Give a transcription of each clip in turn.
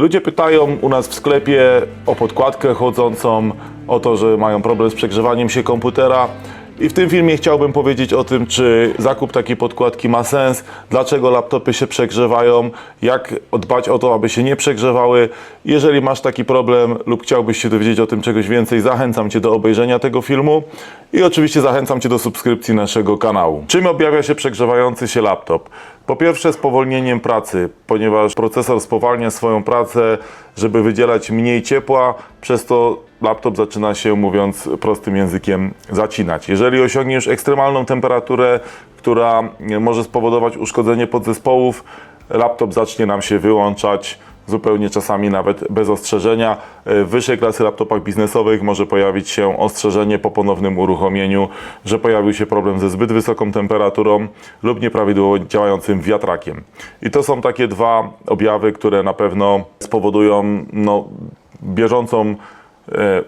Ludzie pytają u nas w sklepie o podkładkę chłodzącą, o to, że mają problem z przegrzewaniem się komputera. I w tym filmie chciałbym powiedzieć o tym, czy zakup takiej podkładki ma sens, dlaczego laptopy się przegrzewają, jak dbać o to, aby się nie przegrzewały. Jeżeli masz taki problem lub chciałbyś się dowiedzieć o tym czegoś więcej, zachęcam Cię do obejrzenia tego filmu i oczywiście zachęcam Cię do subskrypcji naszego kanału. Czym objawia się przegrzewający się laptop? Po pierwsze spowolnieniem pracy, ponieważ procesor spowalnia swoją pracę, żeby wydzielać mniej ciepła, przez to laptop zaczyna się, mówiąc prostym językiem, zacinać. Jeżeli osiągnie już ekstremalną temperaturę, która może spowodować uszkodzenie podzespołów, laptop zacznie nam się wyłączać, zupełnie czasami nawet bez ostrzeżenia. W wyższej klasy laptopach biznesowych może pojawić się ostrzeżenie po ponownym uruchomieniu, że pojawił się problem ze zbyt wysoką temperaturą lub nieprawidłowo działającym wiatrakiem. I to są takie dwa objawy, które na pewno spowodują no, bieżącą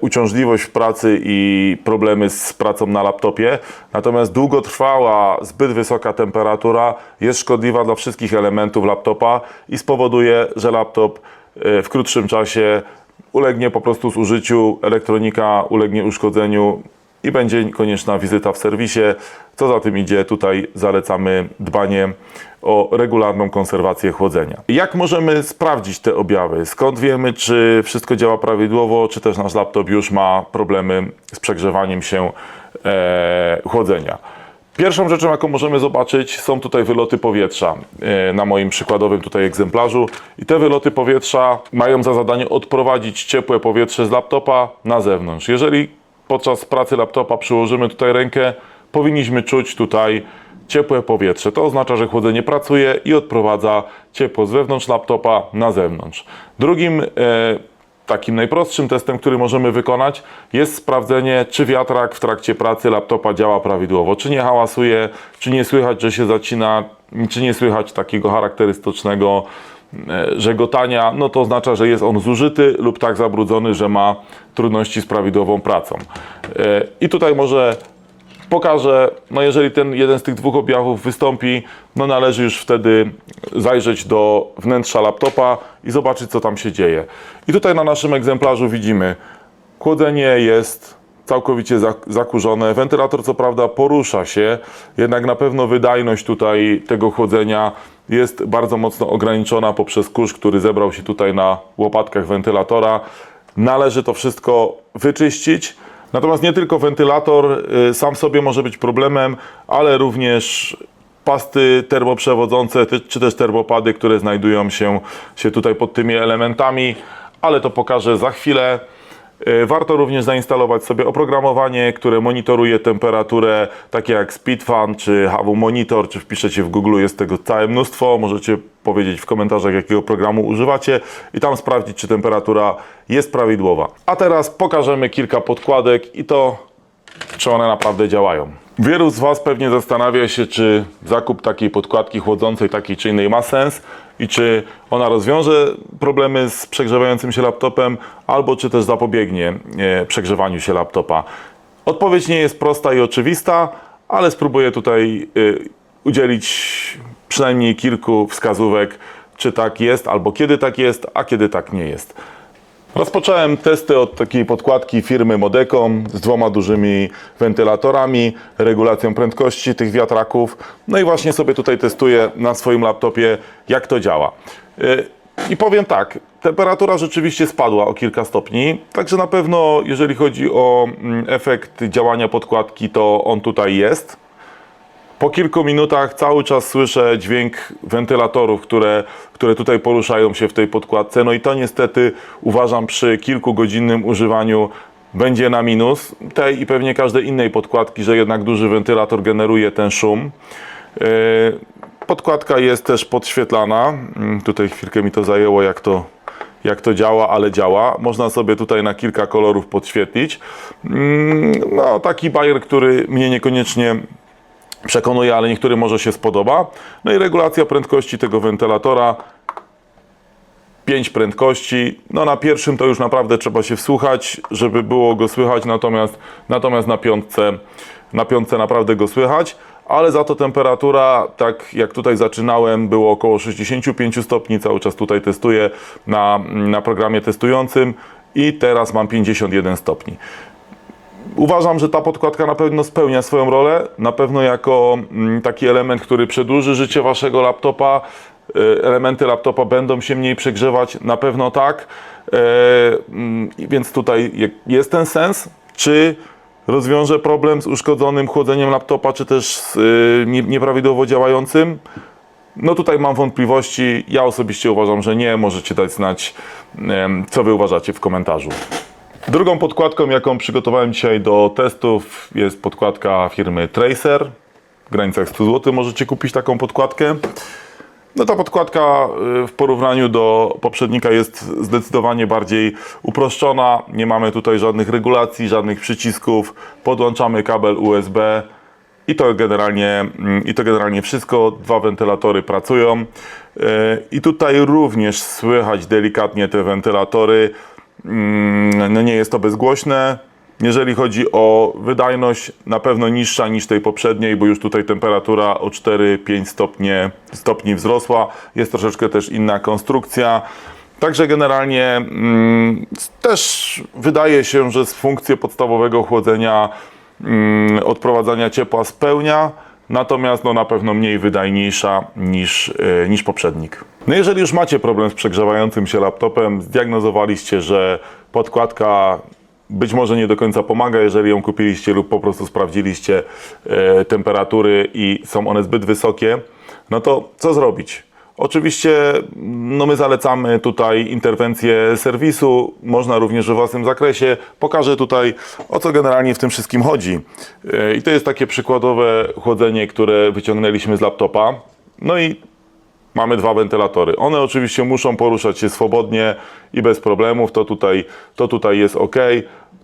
uciążliwość w pracy i problemy z pracą na laptopie. Natomiast długotrwała, zbyt wysoka temperatura jest szkodliwa dla wszystkich elementów laptopa i spowoduje, że laptop e, w krótszym czasie ulegnie po prostu zużyciu, elektronika ulegnie uszkodzeniu i będzie konieczna wizyta w serwisie. Co za tym idzie, tutaj zalecamy dbanie o regularną konserwację chłodzenia. Jak możemy sprawdzić te objawy? Skąd wiemy, czy wszystko działa prawidłowo, czy też nasz laptop już ma problemy z przegrzewaniem się e, chłodzenia? Pierwszą rzeczą, jaką możemy zobaczyć, są tutaj wyloty powietrza e, na moim przykładowym tutaj egzemplarzu. I te wyloty powietrza mają za zadanie odprowadzić ciepłe powietrze z laptopa na zewnątrz. Jeżeli podczas pracy laptopa przyłożymy tutaj rękę, powinniśmy czuć tutaj ciepłe powietrze. To oznacza, że chłodzenie pracuje i odprowadza ciepło z wewnątrz laptopa na zewnątrz. Drugim e, takim najprostszym testem, który możemy wykonać, jest sprawdzenie, czy wiatrak w trakcie pracy laptopa działa prawidłowo, czy nie hałasuje, czy nie słychać, że się zacina, czy nie słychać takiego charakterystycznego żegotania, no to oznacza, że jest on zużyty lub tak zabrudzony, że ma trudności z prawidłową pracą. E, I tutaj może pokażę, no jeżeli ten jeden z tych dwóch objawów wystąpi, no należy już wtedy zajrzeć do wnętrza laptopa i zobaczyć, co tam się dzieje. I tutaj na naszym egzemplarzu widzimy, chłodzenie jest całkowicie zak- zakurzone. Wentylator co prawda porusza się, jednak na pewno wydajność tutaj tego chłodzenia jest bardzo mocno ograniczona poprzez kurz, który zebrał się tutaj na łopatkach wentylatora. Należy to wszystko wyczyścić. Natomiast nie tylko wentylator y, sam sobie może być problemem, ale również pasty termoprzewodzące, czy też termopady, które znajdują się, się tutaj pod tymi elementami, ale to pokażę za chwilę. Y, Warto również zainstalować sobie oprogramowanie, które monitoruje temperaturę, takie jak SpeedFan czy HW Monitor, czy wpiszecie w Google, jest tego całe mnóstwo. Możecie powiedzieć w komentarzach, jakiego programu używacie i tam sprawdzić, czy temperatura jest prawidłowa. A teraz pokażemy kilka podkładek i to, czy one naprawdę działają. Wielu z Was pewnie zastanawia się, czy zakup takiej podkładki chłodzącej, takiej czy innej ma sens i czy ona rozwiąże problemy z przegrzewającym się laptopem, albo czy też zapobiegnie e, przegrzewaniu się laptopa. Odpowiedź nie jest prosta i oczywista, ale spróbuję tutaj e, udzielić przynajmniej kilku wskazówek, czy tak jest, albo kiedy tak jest, a kiedy tak nie jest. Rozpocząłem testy od takiej podkładki firmy Modecom z dwoma dużymi wentylatorami, regulacją prędkości tych wiatraków. No i właśnie sobie tutaj testuję na swoim laptopie, jak to działa. Yy, I powiem tak, temperatura rzeczywiście spadła o kilka stopni, także na pewno jeżeli chodzi o mm, efekt działania podkładki, to on tutaj jest. Po kilku minutach cały czas słyszę dźwięk wentylatorów, które, które tutaj poruszają się w tej podkładce. No i to niestety uważam przy kilkugodzinnym używaniu będzie na minus tej i pewnie każdej innej podkładki, że jednak duży wentylator generuje ten szum. Yy, Podkładka jest też podświetlana. Mm, Tutaj chwilkę mi to zajęło, jak to, jak to działa, ale działa. Można sobie tutaj na kilka kolorów podświetlić. Mm, No, taki bajer, który mnie niekoniecznie przekonuje, ale niektórym może się spodoba. No i regulacja prędkości tego wentylatora. 5 prędkości. No na pierwszym to już naprawdę trzeba się wsłuchać, żeby było go słychać, natomiast, natomiast na piątce, na piątce naprawdę go słychać. ale za to temperatura, tak jak tutaj zaczynałem, było około 65 stopni, cały czas tutaj testuję na, na programie testującym i teraz mam 51 stopni. Uważam, że ta podkładka na pewno spełnia swoją rolę. Na pewno jako mm, taki element, który przedłuży życie waszego laptopa. e, Elementy laptopa będą się mniej przegrzewać, na pewno tak. E, mm, Więc tutaj je- jest ten sens. Czy rozwiąże problem z uszkodzonym chłodzeniem laptopa, czy też z y, nie- nieprawidłowo działającym? No tutaj mam wątpliwości. Ja osobiście uważam, że nie. Możecie dać znać, co wy uważacie w komentarzu. Drugą podkładką, jaką przygotowałem dzisiaj do testów, jest podkładka firmy Tracer. W granicach 100 zł możecie kupić taką podkładkę. No ta podkładka y, w porównaniu do poprzednika jest zdecydowanie bardziej uproszczona. Nie mamy tutaj żadnych regulacji, żadnych przycisków. Podłączamy kabel USB i to generalnie, mm, i to generalnie wszystko. Dwa wentylatory pracują. Y, I tutaj również słychać delikatnie te wentylatory. Mm, No nie jest to bezgłośne. Jeżeli chodzi o wydajność, na pewno niższa niż tej poprzedniej, bo już tutaj temperatura o 4-5 stopnie, stopni wzrosła. Jest troszeczkę też inna konstrukcja. Także generalnie mm, też wydaje się, że z funkcję podstawowego chłodzenia, mm, odprowadzania ciepła spełnia, natomiast no, na pewno mniej wydajniejsza niż, e, niż poprzednik. No jeżeli już macie problem z przegrzewającym się laptopem, zdiagnozowaliście, że podkładka być może nie do końca pomaga, jeżeli ją kupiliście lub po prostu sprawdziliście e, temperatury i są one zbyt wysokie, no to co zrobić? Oczywiście no my zalecamy tutaj interwencję serwisu, można również we własnym zakresie. Pokażę tutaj o co generalnie w tym wszystkim chodzi. E, I to jest takie przykładowe chłodzenie, które wyciągnęliśmy z laptopa. No i Mamy dwa wentylatory. One oczywiście muszą poruszać się swobodnie i bez problemów. To tutaj, to tutaj jest ok.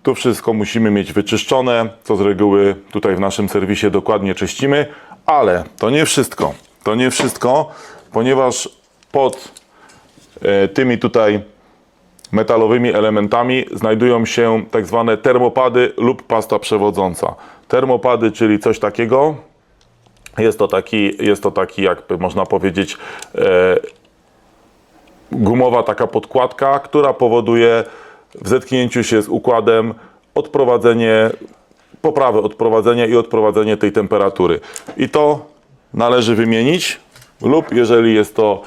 Tu wszystko musimy mieć wyczyszczone, co z reguły tutaj w naszym serwisie dokładnie czyścimy, ale to nie wszystko. To nie wszystko, ponieważ pod e, tymi tutaj metalowymi elementami znajdują się tak zwane termopady lub pasta przewodząca. Termopady, czyli coś takiego, jest to taki, jest to taki jakby można powiedzieć, e, gumowa taka podkładka, która powoduje w zetknięciu się z układem odprowadzenie, poprawę odprowadzenia i odprowadzenie tej temperatury. I to należy wymienić lub jeżeli jest to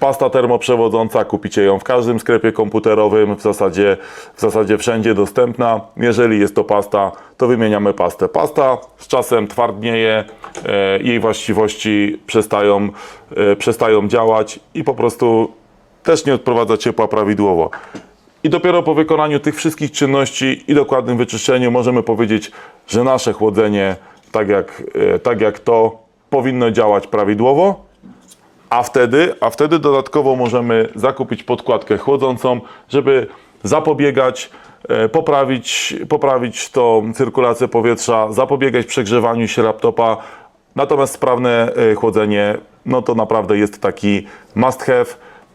pasta termoprzewodząca, kupicie ją w każdym sklepie komputerowym, w zasadzie, w zasadzie wszędzie dostępna. Jeżeli jest to pasta, to wymieniamy pastę. Pasta z czasem twardnieje, e, jej właściwości przestają, e, przestają działać i po prostu też nie odprowadza ciepła prawidłowo. I dopiero po wykonaniu tych wszystkich czynności i dokładnym wyczyszczeniu możemy powiedzieć, że nasze chłodzenie, tak jak, e, tak jak to, powinno działać prawidłowo. A wtedy, a wtedy dodatkowo możemy zakupić podkładkę chłodzącą, żeby zapobiegać, e, poprawić, poprawić tą cyrkulację powietrza, zapobiegać przegrzewaniu się laptopa. Natomiast sprawne e, chłodzenie, no to naprawdę jest taki must have.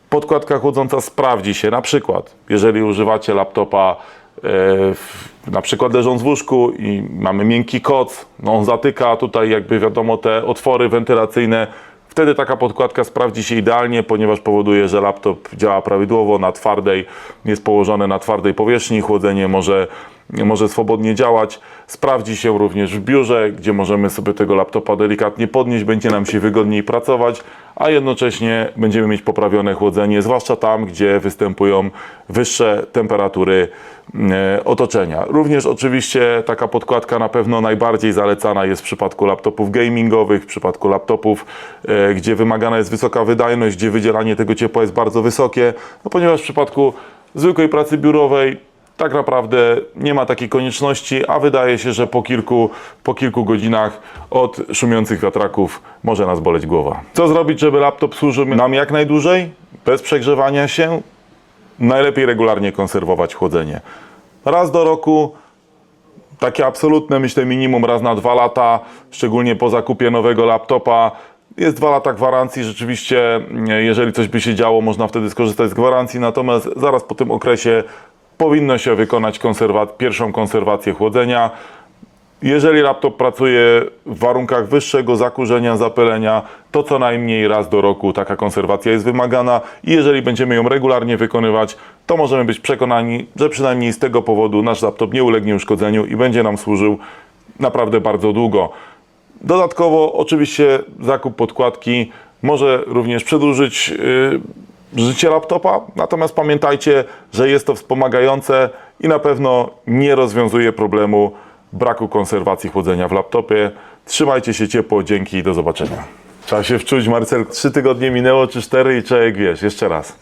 Podkładka chłodząca sprawdzi się na przykład, jeżeli używacie laptopa e, na przykład leżąc w łóżku i mamy miękki koc, no on zatyka tutaj jakby wiadomo te otwory wentylacyjne, wtedy taka podkładka sprawdzi się idealnie, ponieważ powoduje, że laptop działa prawidłowo na twardej, jest położony na twardej powierzchni, chłodzenie może, może swobodnie działać. Sprawdzi się również w biurze, gdzie możemy sobie tego laptopa delikatnie podnieść, będzie nam się wygodniej pracować, a jednocześnie będziemy mieć poprawione chłodzenie, zwłaszcza tam, gdzie występują wyższe temperatury e, otoczenia. Również oczywiście taka podkładka na pewno najbardziej zalecana jest w przypadku laptopów gamingowych, w przypadku laptopów, e, gdzie wymagana jest wysoka wydajność, gdzie wydzielanie tego ciepła jest bardzo wysokie, no ponieważ w przypadku zwykłej pracy biurowej tak naprawdę nie ma takiej konieczności, a wydaje się, że po kilku, po kilku godzinach od szumiących wiatraków może nas boleć głowa. Co zrobić, żeby laptop służył nam jak najdłużej, bez przegrzewania się? Najlepiej regularnie konserwować chłodzenie. Raz do roku, takie absolutne, myślę, minimum raz na dwa lata, szczególnie po zakupie nowego laptopa. Jest dwa lata gwarancji, rzeczywiście, mm, jeżeli coś by się działo, można wtedy skorzystać z gwarancji, natomiast zaraz po tym okresie powinno się wykonać konserwa- pierwszą konserwację chłodzenia. Jeżeli laptop pracuje w warunkach wyższego zakurzenia, zapylenia, to co najmniej raz do roku taka konserwacja jest wymagana i jeżeli będziemy ją regularnie wykonywać, to możemy być przekonani, że przynajmniej z tego powodu nasz laptop nie ulegnie uszkodzeniu i będzie nam służył naprawdę bardzo długo. Dodatkowo, oczywiście, zakup podkładki może również przedłużyć yy, życie laptopa, natomiast pamiętajcie, że jest to wspomagające i na pewno nie rozwiązuje problemu braku konserwacji chłodzenia w laptopie. Trzymajcie się ciepło, dzięki i do zobaczenia. Trzeba się wczuć, Marcel. Trzy tygodnie minęło, czy cztery i człowiek wiesz, jeszcze raz.